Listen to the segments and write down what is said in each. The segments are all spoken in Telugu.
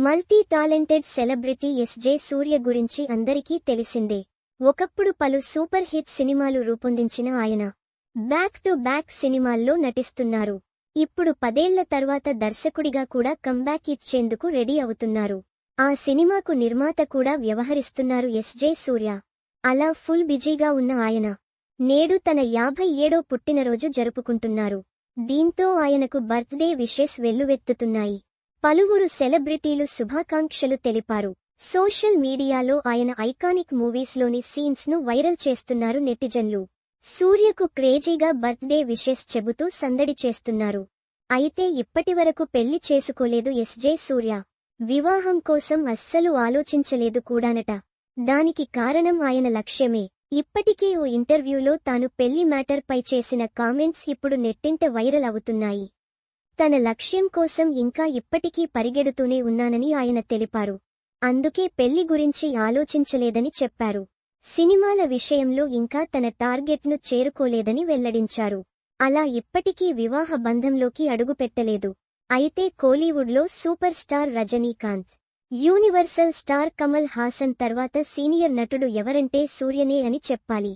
Multi talented celebrity S J Suryah గురించి అందరికీ తెలిసిందే. ఒకప్పుడు పలు సూపర్ హిట్ సినిమాలు రూపొందించిన ఆయన. బ్యాక్ టు బ్యాక్ సినిమాల్లో నటిస్తున్నారు. ఇప్పుడు పదేళ్ళ తర్వాత దర్శకుడిగా కూడా కంబ్యాక్ ఇచ్చేందుకు రెడీ అవుతున్నారు. ఆ సినిమాకు నిర్మాత కూడా వ్యవహరిస్తున్నారు ఎస్జే సూర్య. అలా ఫుల్ బిజీగా ఉన్న ఆయన. నేడు తన యాభై ఏడో పుట్టినరోజు జరుపుకుంటున్నారు. దీంతో ఆయనకు బర్త్డే విషెస్ వెల్లువెత్తుతున్నాయి. పలువురు సెలబ్రిటీలు శుభాకాంక్షలు తెలిపారు. సోషల్ మీడియాలో ఆయన ఐకానిక్ మూవీస్లోని సీన్స్ను వైరల్ చేస్తున్నారు నెటిజన్లు. సూర్యకు క్రేజీగా బర్త్డే విషెస్ చెబుతూ సందడి చేస్తున్నారు. అయితే ఇప్పటివరకు పెళ్ళి చేసుకోలేదు ఎస్జే సూర్య. వివాహం కోసం అస్సలు ఆలోచించలేదు కూడానట. దానికి కారణం ఆయన లక్ష్యమే. ఇప్పటికే ఓ ఇంటర్వ్యూలో తాను పెళ్ళి మ్యాటర్ పై చేసిన కామెంట్స్ ఇప్పుడు నెట్టింట వైరల్ అవుతున్నాయి. తన లక్ష్యం కోసం ఇంకా ఇప్పటికీ పరిగెడుతూనే ఉన్నానని ఆయన తెలిపారు. అందుకే పెళ్ళి గురించి ఆలోచించలేదని చెప్పారు. సినిమాల విషయంలో ఇంకా తన టార్గెట్ను చేరుకోలేదని వెల్లడించారు. అలా ఇప్పటికీ వివాహ బంధంలోకి అడుగుపెట్టలేదు. అయితే కోలీవుడ్లో super star Rajinikanth universal star Kamal Haasan తర్వాత సీనియర్ నటుడు ఎవరంటే సూర్యనే అని చెప్పాలి.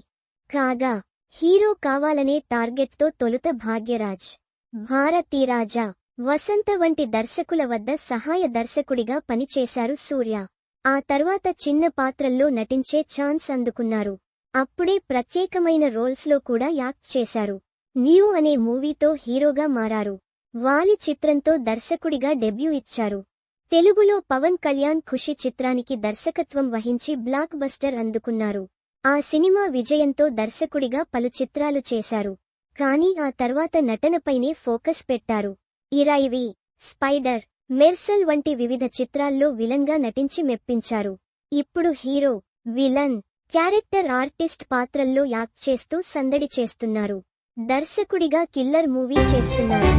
కాగా హీరో కావాలనే టార్గెట్తో తొలుత భాగ్యరాజ్ భారతీరాజా వసంత వంటి దర్శకుల వద్ద సహాయ దర్శకుడిగా పనిచేశారు సూర్య. ఆ తర్వాత చిన్న పాత్రల్లో నటించే ఛాన్స్ అందుకున్నారు. అప్పుడే ప్రత్యేకమైన రోల్స్లో కూడా యాక్ట్ చేశారు. న్యూ అనే మూవీతో హీరోగా మారారు. వాలి చిత్రంతో దర్శకుడిగా డెబ్యూ ఇచ్చారు. తెలుగులో పవన్ కళ్యాణ్ ఖుషి చిత్రానికి దర్శకత్వం వహించి బ్లాక్ బస్టర్ అందుకున్నారు. ఆ సినిమా విజయంతో దర్శకుడిగా పలు చిత్రాలు చేశారు. కానీ ఆ తర్వాత నటనపైనే ఫోకస్ పెట్టారు. ఇరైవి స్పైడర్ మెర్సల్ వంటి వివిధ చిత్రాల్లో విలంగా నటించి మెప్పించారు. ఇప్పుడు హీరో విలన్ క్యారెక్టర్ ఆర్టిస్ట్ పాత్రల్లో యాక్ట్ చేస్తూ సందడి చేస్తున్నారు. దర్శకుడిగా కిల్లర్ మూవీ చేస్తున్నారు.